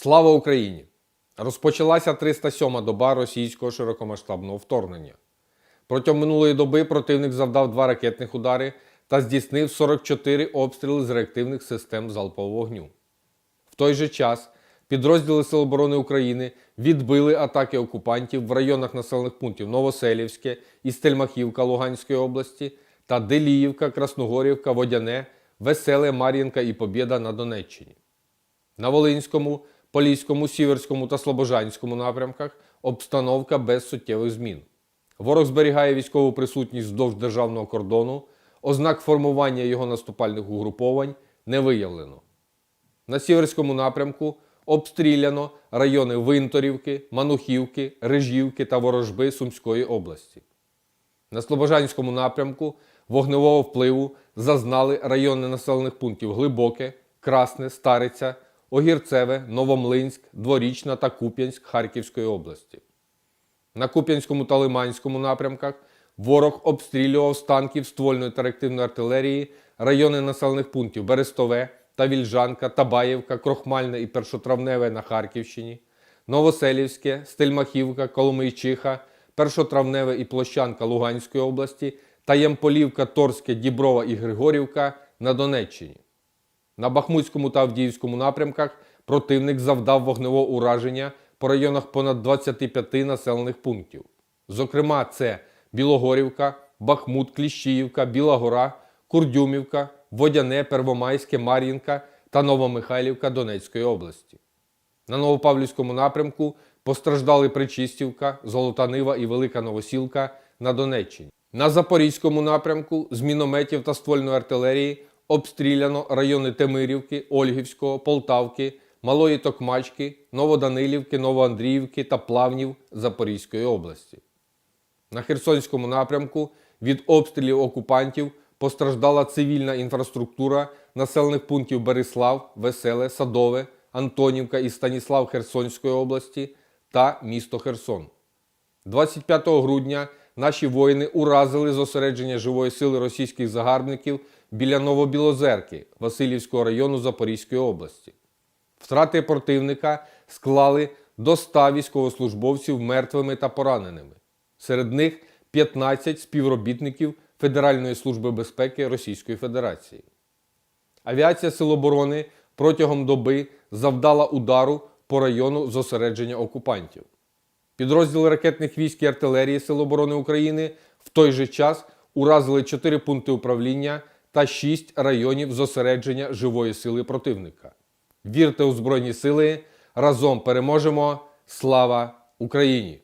Слава Україні! Розпочалася 307-ма доба російського широкомасштабного вторгнення. Протягом минулої доби противник завдав два ракетних удари та здійснив 44 обстріли з реактивних систем залпового вогню. В той же час підрозділи Сил оборони України відбили атаки окупантів в районах населених пунктів Новоселівське і Стельмахівка Луганської області та Деліївка, Красногорівка, Водяне, Веселе, Мар'їнка і Побєда на Донеччині. На Волинському, Поліському, Сіверському та Слобожанському напрямках обстановка без суттєвих змін. Ворог зберігає військову присутність вздовж державного кордону, ознак формування його наступальних угруповань не виявлено. На Сіверському напрямку обстріляно райони Винторівки, Манухівки, Рижівки та Ворожби Сумської області. На Слобожанському напрямку вогневого впливу зазнали райони населених пунктів Глибоке, Красне, Стариця, Огірцеве, Новомлинськ, Дворічна та Куп'янськ Харківської області. На Куп'янському та Лиманському напрямках ворог обстрілював з танків ствольної та реактивної артилерії райони населених пунктів Берестове та Вільжанка, Табаєвка, Крохмальне і Першотравневе на Харківщині, Новоселівське, Стельмахівка, Коломийчиха, Першотравневе і Площанка Луганської області та Ямполівка, Торське, Діброва і Григорівка на Донеччині. На Бахмутському та Авдіївському напрямках противник завдав вогневого ураження по районах понад 25 населених пунктів. Зокрема, це Білогорівка, Бахмут, Кліщіївка, Біла Гора, Курдюмівка, Водяне, Первомайське, Мар'їнка та Новомихайлівка Донецької області. На Новопавлівському напрямку постраждали Причистівка, Золота Нива і Велика Новосілка на Донеччині. На Запорізькому напрямку з мінометів та ствольної артилерії обстріляно райони Темирівки, Ольгівського, Полтавки, Малої Токмачки, Новоданилівки, Новоандріївки та Плавнів Запорізької області. На Херсонському напрямку від обстрілів окупантів постраждала цивільна інфраструктура населених пунктів Берислав, Веселе, Садове, Антонівка і Станіслав Херсонської області та місто Херсон. 25 грудня наші воїни уразили зосередження живої сили російських загарбників біля Новобілозерки Васильівського району Запорізької області. Втрати противника склали до 100 військовослужбовців мертвими та пораненими. Серед них 15 співробітників Федеральної служби безпеки Російської Федерації. Авіація Сил оборони протягом доби завдала удару по району зосередження окупантів. Підрозділи ракетних військ і артилерії Сил оборони України в той же час уразили 4 пункти управління та 6 районів зосередження живої сили противника. Вірте у Збройні Сили! Разом переможемо! Слава Україні!